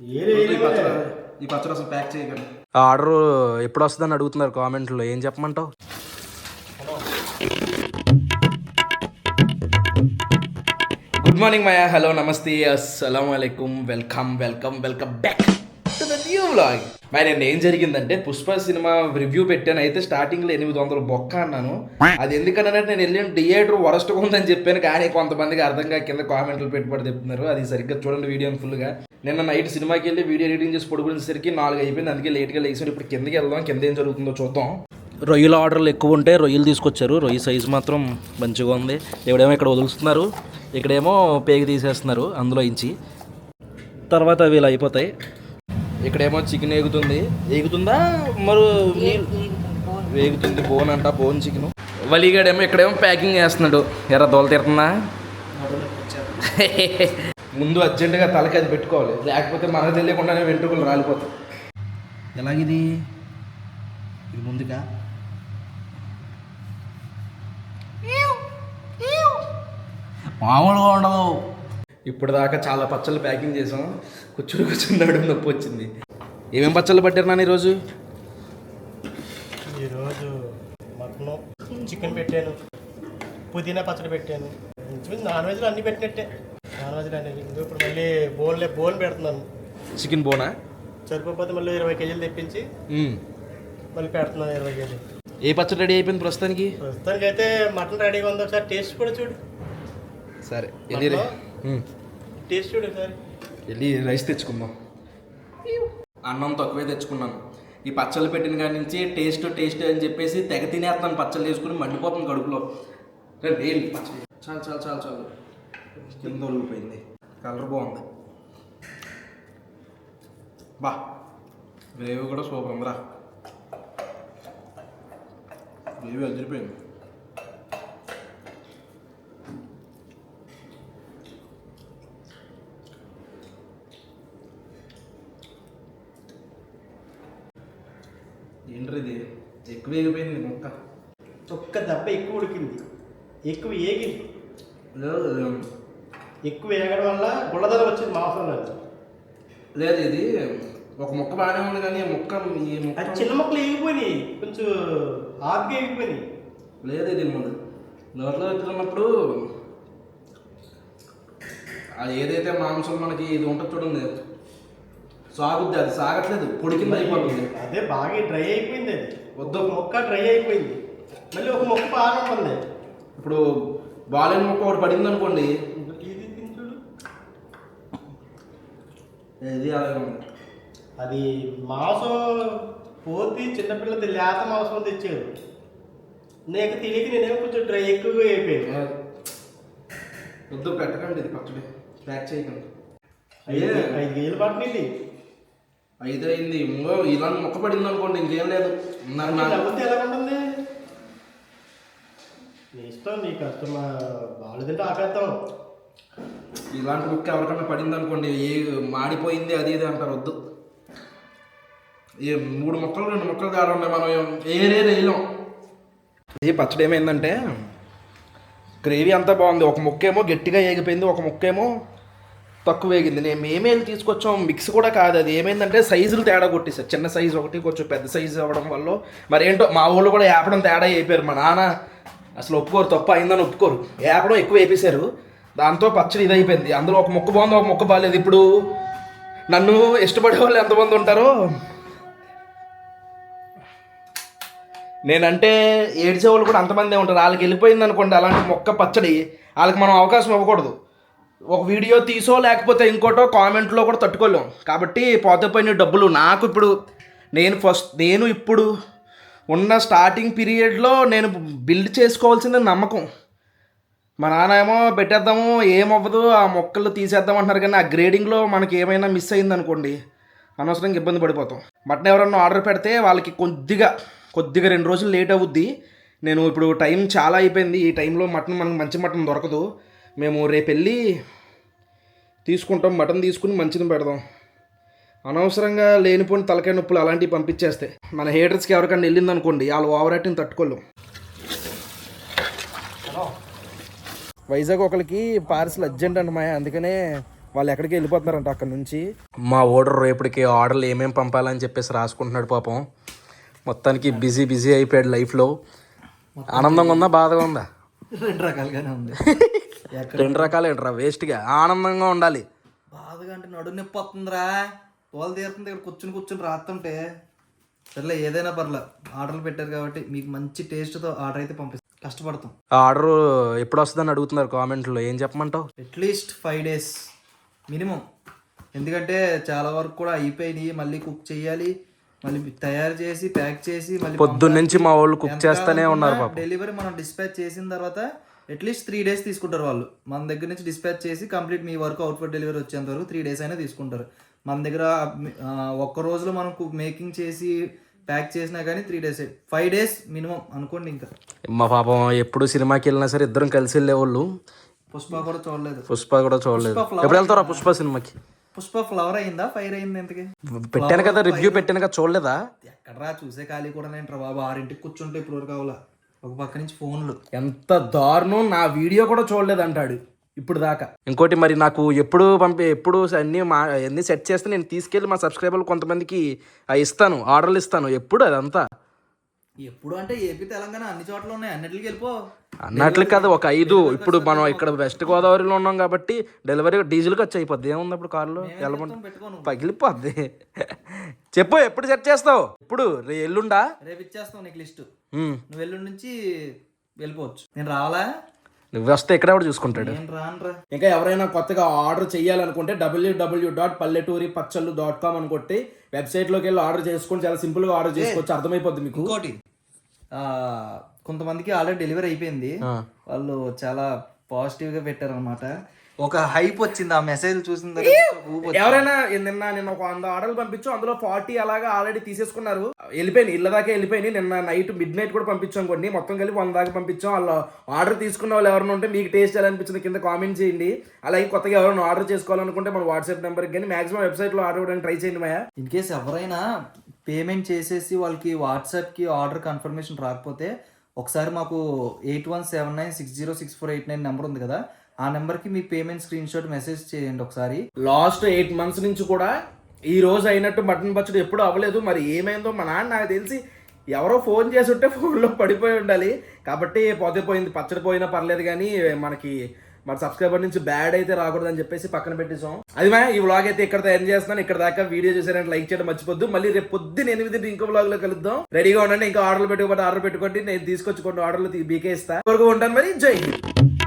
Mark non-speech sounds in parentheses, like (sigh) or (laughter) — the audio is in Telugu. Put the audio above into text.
ఈ పచ్చడి అసలు ప్యాక్ చేయకండి. ఆర్డర్ ఎప్పుడు వస్తుందని అడుగుతున్నారు కామెంట్లో. ఏం చెప్పమంటావు? గుడ్ మార్నింగ్ మాయా. హలో నమస్తే. అస్సలం welcome welcome welcome back. To the new vlog మరి నేను ఏం జరిగిందంటే పుష్ప సినిమా రివ్యూ పెట్టాను అయితే స్టార్టింగ్లో ఎనిమిది వందలు బొక్క అన్నాను అది ఎందుకనంటే నేను వెళ్ళిన థియేటర్ వరస్ట్గా ఉందని చెప్పాను కానీ కొంతమందికి అర్థంగా కింద కామెంట్లు పెట్టుబడి చెప్తున్నారు అది సరిగ్గా చూడండి వీడియోని ఫుల్గా నిన్న నైట్ సినిమాకి వెళ్ళి వీడియో ఎడిటింగ్ చేసి పడుకునేసరికి నాలుగు అయిపోయింది అందుకే లేట్గా లేచాను ఇప్పుడు కిందకి వెళ్దాం కింద ఏం జరుగుతుందో చూద్దాం రొయ్యల ఆర్డర్లు ఎక్కువ ఉంటే రొయ్యలు తీసుకొచ్చారు రొయ్య సైజు మాత్రం మంచిగా ఉంది ఇవిడేమో ఇక్కడ వదులుస్తున్నారు ఇక్కడేమో పేగి తీసేస్తున్నారు అందులో ఇంచి తర్వాత అవి ఇలా అయిపోతాయి ఇక్కడేమో చికెన్ ఎగుతుంది ఎగుతుందా మరి వేగుతుంది బోన్. అంట బోన్ చికెన్. వలీగాడేమో ఇక్కడేమో ప్యాకింగ్ చేస్తున్నాడు. ఎర్ర దోల తీరుతుందా? (laughs) ముందు అర్జెంటుగా తలకి అది పెట్టుకోవాలి. లేకపోతే మనకు తెలియకుండానే వెంట్రుకలు రాలిపోతాయి. ఎలాగిది? ఇది ముందుగా మామూలుగా ఉండదు. ఇప్పుడు దాకా చాలా పచ్చళ్ళు ప్యాకింగ్ చేసాం. కూర్చుని కూర్చుని నడుము నొప్పి వచ్చింది. ఏమేం పచ్చళ్ళు పట్టారు నాన్న ఈరోజు? ఈరోజు మటన్ చికెన్ పెట్టాను పుదీనా పచ్చడి పెట్టాను. నాన్ వెజ్లో అన్నీ పెట్టినట్టే. నాన్ వెజ్లో అన్నీ. ఇప్పుడు మళ్ళీ బోన్లే బోన్ పెడుతున్నాను. చికెన్ బోనా? సరిపోతే మళ్ళీ ఇరవై కేజీలు తెప్పించి. మళ్ళీ పెడుతున్నాను ఇరవై కేజీలు. ఏ పచ్చడి రెడీ అయిపోయింది ప్రస్తుతానికి? ప్రస్తుతానికి అయితే మటన్ రెడీగా ఉంది. ఒకసారి టేస్ట్ కూడా చూడు. సరే మ్మ్. టేస్ట్ చూడు ఒకసారి. వెళ్ళి రైస్ తెచ్చుకుందాం. అన్నం తక్కువే తెచ్చుకున్నాను. ఈ పచ్చళ్ళు పెట్టిన కాడి నుంచి టేస్ట్ టేస్ట్ అని చెప్పేసి తెగ తినేస్తున్నాను పచ్చళ్ళు వేసుకుని మండిపోతుంది కడుపులో. రండి పచ్చడి. చాలు చాలు చాలు చాలు. కింద ఒలిగిపోయింది. కలర్ బాగుంది. బా గ్రేవీ కూడా సూపర్ ఉందిరా గ్రేవీ అదిరిపోయింది. ఏంట్రీ ఇది ఎక్కువ వేగిపోయింది ముక్క ఒక్క దెబ్బ ఎక్కువ ఉడికింది. ఎక్కువ ఏగింది. లేదు ఎక్కువ ఏగడం వల్ల గుళ్ళదల వచ్చింది మాంసంలో లేదు ఇది ఒక ముక్క బాగానే ఉంది కానీ ఈ ముక్క ఈ అది ముక్క చిన్న మొక్కలు ఏగిపోయినాయి. కొంచెం ఆపిగా ఏగిపోయినాయి. లేదు ఇది ముందు. నోట్లో పెట్టుకున్నప్పుడు అది ఏదైతే మాంసం మనకి ఇది ఉంటుంది చూడండి. సాగుద్ది అది సాగట్లేదు. పొడి కింద అయిపోతుంది అదే బాగా డ్రై అయిపోయింది అది. వద్దు. ఒక మొక్క డ్రై అయిపోయింది. మళ్ళీ ఒక మొక్క బాగా ఉంటుంది ఇప్పుడు బాలేని ముక్క ఒకటి పడింది అనుకోండి ఇది చూడు. ఇది అలాగే ఉంది అది మాంసం పోతి చిన్నపిల్లది లేత మాంసం తెచ్చారు. నీకు తెలియక నేనేమో కొంచెం డ్రై ఎక్కువగా అయిపోయింది. వద్దు పెట్టకండి ఇది పచ్చడి. ప్యాక్ చేయకండి. ఐదు అయ్యే ఐదు వేలు పట్టినది ఐదు అయింది ఇంకో ఇలా మొక్క పడింది అనుకోండి ఇంకేం లేదు నాకు. నా- ఎలా ఉంటుంది? నీ ఇష్టం నీ కష్టమా బాగాలేదంటే ఆపేద్దాం ఇలాంటి ముక్క ఎవరికైనా పడింది అనుకోండి ఏ మాడిపోయింది అది ఇది అంటారు వద్దు. ఏ మూడు మొక్కలు రెండు మొక్కలు ఉన్నాయి మనం ఏరే వేయలేం. ఈ పచ్చడి ఏమైందంటే గ్రేవీ అంతా బాగుంది. ఒక ముక్కేమో గట్టిగా ఏగిపోయింది ఒక ముక్కేమో తక్కువ వేగింది నేను ఏమేమి తీసుకొచ్చాం? మిక్స్ కూడా కాదు అది. ఏమైందంటే సైజులు తేడా కొట్టేసారు చిన్న సైజు ఒకటి కొంచెం పెద్ద సైజు అవ్వడం వల్ల. మరి ఏంటో మా ఊళ్ళో కూడా ఏపడం తేడా అయిపోయారు. మా నాన్న అసలు ఒప్పుకోరు. తప్పు అయిందని ఒప్పుకోరు. ఏపడం ఎక్కువ వేపేశారు. దాంతో పచ్చడి ఇది అయిపోయింది అందులో ఒక మొక్క బాగుంది ఒక మొక్క బాగాలేదు ఇప్పుడు నన్ను ఇష్టపడే వాళ్ళు ఎంతమంది ఉంటారో? నేనంటే ఏడ్చే వాళ్ళు కూడా అంతమందే ఉంటారు. వాళ్ళకి వెళ్ళిపోయింది అనుకోండి అలాంటి మొక్క పచ్చడి. వాళ్ళకి మనం అవకాశం ఇవ్వకూడదు. ఒక వీడియో తీసో లేకపోతే ఇంకోటో కామెంట్లో కూడా తట్టుకోలేం. కాబట్టి పోతపోయిన డబ్బులు నాకు ఇప్పుడు నేను ఫస్ట్ నేను ఇప్పుడు ఉన్న స్టార్టింగ్ పీరియడ్లో నేను బిల్డ్ చేసుకోవాల్సింది నమ్మకం. మా నాన్న ఏమో పెట్టేద్దాము ఏమవ్వదు ఆ మొక్కలు తీసేద్దాం అంటున్నారు కానీ ఆ గ్రేడింగ్లో మనకి ఏమైనా మిస్ అయింది అనుకోండి అనవసరంగా ఇబ్బంది పడిపోతాం. మటన్ ఎవరన్నా ఆర్డర్ పెడితే వాళ్ళకి కొద్దిగా కొద్దిగా రెండు రోజులు లేట్ అవుద్ది. నేను ఇప్పుడు టైం చాలా అయిపోయింది. ఈ టైంలో మటన్ మనకు మంచి మటన్ దొరకదు. మేము రేపు వెళ్ళి తీసుకుంటాం మటన్ తీసుకుని మంచిది పెడదాం. అనవసరంగా లేనిపోయిన తలకాయ నొప్పులు అలాంటివి పంపించేస్తే మన హేటర్స్కి ఎవరికైనా వెళ్ళింది అనుకోండి వాళ్ళు ఓవర్ యాక్టింగ్ తట్టుకోలేం. వైజాగ్ ఒకరికి పార్సల్ అర్జెంట్ అంట మాయ అందుకనే వాళ్ళు ఎక్కడికి వెళ్ళిపోతున్నారంట అక్కడ నుంచి. మా ఓడర్ రేపటికి ఆర్డర్లు ఏమేమి పంపాలని చెప్పేసి రాసుకుంటున్నాడు పాపం. మొత్తానికి బిజీ బిజీ అయిపోయాడు లైఫ్లో. ఆనందంగా ఉందా బాధగా ఉందా? రెండు రకాలుగానే ఉంది. (laughs) రెండు రకాలు ఏంట్రా వేస్ట్గా ఆనందంగా ఉండాలి. బాధగా అంటే నడు నొప్పి వస్తుందిరా. తోలు తీరుతుంది ఇక్కడ కూర్చుని కూర్చుని రాస్తుంటే సర్లే ఏదైనా పర్లే. ఆర్డర్లు పెట్టారు కాబట్టి మీకు మంచి టేస్ట్తో ఆర్డర్ అయితే పంపిస్తాం. కష్టపడతాం. ఆర్డర్ ఎప్పుడు వస్తుందని అడుగుతున్నారు కామెంట్లో ఏం చెప్పమంటావు? అట్లీస్ట్ ఫైవ్ డేస్ మినిమం ఎందుకంటే చాలా వరకు కూడా అయిపోయినాయి మళ్ళీ కుక్ చేయాలి మళ్ళీ తయారు చేసి ప్యాక్ చేసి మళ్ళీ పొద్దున్న నుంచి మా వాళ్ళు కుక్ చేస్తూనే ఉన్నారు డెలివరీ మనం డిస్పాచ్ చేసిన తర్వాత అట్లీస్ట్ త్రీ డేస్ తీసుకుంటారు వాళ్ళు. మన దగ్గర నుంచి డిస్పాచ్ చేసి కంప్లీట్ మీ వరకు అవుట్పుట్ డెలివరీ వచ్చేంత వరకు త్రీ డేస్ అయినా తీసుకుంటారు. మన దగ్గర ఒక్క రోజులో మనం మేకింగ్ చేసి ప్యాక్ చేసినా కానీ three days five days minimum అనుకోండి ఇంకా. మా పాపం ఎప్పుడు సినిమాకి వెళ్ళినా సరే ఇద్దరం కలిసి వెళ్ళేవాళ్ళు పుష్ప కూడా చూడలేదు. పుష్ప కూడా చూడలేదు. ఎప్పుడు వెళ్తారా పుష్ప సినిమాకి పుష్ప ఫ్లవర్ అయిందా? ఫైర్ అయింది ఎంతకి పెట్టాను కదా రివ్యూ పెట్టాను కదా చూడలేదా? ఎక్కడరా చూసే ఖాళీ కూడా నేను బాబు. ఆరింటికి కూర్చుంటే ఇప్పుడు వరకు అవలా ఒక పక్క నుంచి ఫోన్లు. ఎంత దారుణం నా వీడియో కూడా చూడలేదు అంటాడు ఇప్పుడు దాకా. ఇంకోటి మరి నాకు ఎప్పుడు పంపి ఎప్పుడు అన్ని మా అన్ని సెట్ చేస్తే నేను తీసుకెళ్ళి మా సబ్స్క్రైబర్లు కొంతమందికి ఇస్తాను ఆర్డర్లు ఇస్తాను ఎప్పుడు అదంతా. ఎప్పుడు అంటే ఏపీ తెలంగాణ అన్ని చోట్ల ఉన్నాయి. అన్నిటికి వెళ్ళిపో. అన్నట్లు కాదు ఒక ఐదు. ఇప్పుడు మనం ఇక్కడ వెస్ట్ గోదావరిలో ఉన్నాం కాబట్టి డెలివరీ డీజిల్ ఖర్చు అయిపోద్ది. ఏముంది అప్పుడు కారులో వెళ్ళమంటే పగిలిపోద్ది. చెప్పు ఎప్పుడు సెట్ చేస్తావు? ఇప్పుడు ఎల్లుండా? రేపు ఇచ్చేస్తావు నీకు లిస్ట్. నువ్వు ఎల్లుండి నుంచి వెళ్ళిపోవచ్చు. నేను రావాలా? నువ్వు వస్తే ఇక్కడ కూడా చూసుకుంటాడు. ఇంకా ఎవరైనా కొత్తగా ఆర్డర్ చేయాలనుకుంటే డబ్ల్యూడబ్ల్యూ డాట్ పల్లెటూరి పచ్చళ్ళు డాట్ కామ్ అనుకుంటే వెబ్సైట్లోకి వెళ్ళి ఆర్డర్ చేసుకొని చాలా సింపుల్గా ఆర్డర్ చేసుకోవచ్చు. అర్థమైపోద్ది మీకు. ఇంకోటి. ఆ, కొంతమందికి ఆల్రెడీ డెలివరీ అయిపోయింది. వాళ్ళు చాలా పాజిటివ్గా పెట్టారు అనమాట ఒక హైప్ వచ్చింది ఆ మెసేజ్ చూసిన తర్వాత. ఎవరైనా నిన్న నిన్న ఒక వంద ఆర్డర్లు పంపించాం అందులో ఫార్టీ అలాగా ఆల్రెడీ తీసేసుకున్నారు. వెళ్ళిపోయింది ఇళ్ళ దాకా వెళ్ళిపోయింది. నిన్న నైట్ మిడ్ నైట్ కూడా పంపించాం కొన్ని మొత్తం కలిపి వంద దాకా పంపించాం. వాళ్ళు ఆర్డర్ తీసుకున్న వాళ్ళు ఎవరైనా ఉంటే మీకు టేస్ట్ ఎలా అనిపించింది కింద కామెంట్ చేయండి. అలాగే కొత్తగా ఎవరైనా ఆర్డర్ చేసుకోవాలనుకుంటే మన వాట్సాప్ నెంబర్కి కానీ మాక్సిమం వెబ్సైట్లో ఆర్డర్ ఇవ్వడానికి ట్రై చేయండి మాయా. ఇన్ కేస్ ఎవరైనా పేమెంట్ చేసేసి వాళ్ళకి వాట్సాప్కి ఆర్డర్ కన్ఫర్మేషన్ రాకపోతే ఒకసారి మాకు eight one seven nine six zero six four eight nine number ఉంది కదా ఆ నెంబర్కి మీ పేమెంట్ స్క్రీన్ షాట్ మెసేజ్ చేయండి ఒకసారి. లాస్ట్ ఎయిట్ మంత్స్ నుంచి కూడా ఈ రోజు అయినట్టు మటన్ పచ్చడి ఎప్పుడు అవ్వలేదు. మరి ఏమైందో మా నాన్న నాకు తెలిసి ఎవరో ఫోన్ చేసి ఉంటే ఫోన్లో పడిపోయి ఉండాలి. కాబట్టి పోతే పోయింది పచ్చడి పోయినా పర్లేదు కానీ మనకి మన సబ్స్క్రైబర్ నుంచి బ్యాడ్ అయితే రాకూడదు అని చెప్పేసి పక్కన పెట్టేసాం అది మా ఈ వ్లాగ్ అయితే ఇక్కడ ఎండ్ చేస్తున్నాను. ఇక్కడ దాకా వీడియో చూసారంటే లైక్ చేయడం మర్చిపోద్దు. మళ్ళీ రేపు పొద్దున్న ఎనిమిది ఇంకో వ్లాగ్లో కలుద్దాం. రెడీగా ఉండండి ఇంకా ఆర్డర్లు పెట్టుకోబట్టి ఆర్డర్ పెట్టుకోండి. నేను తీసుకొచ్చి కొన్ని ఆర్డర్లు బీకే ఇస్తా. వరకు ఉంటాను మరి. జై హింద్.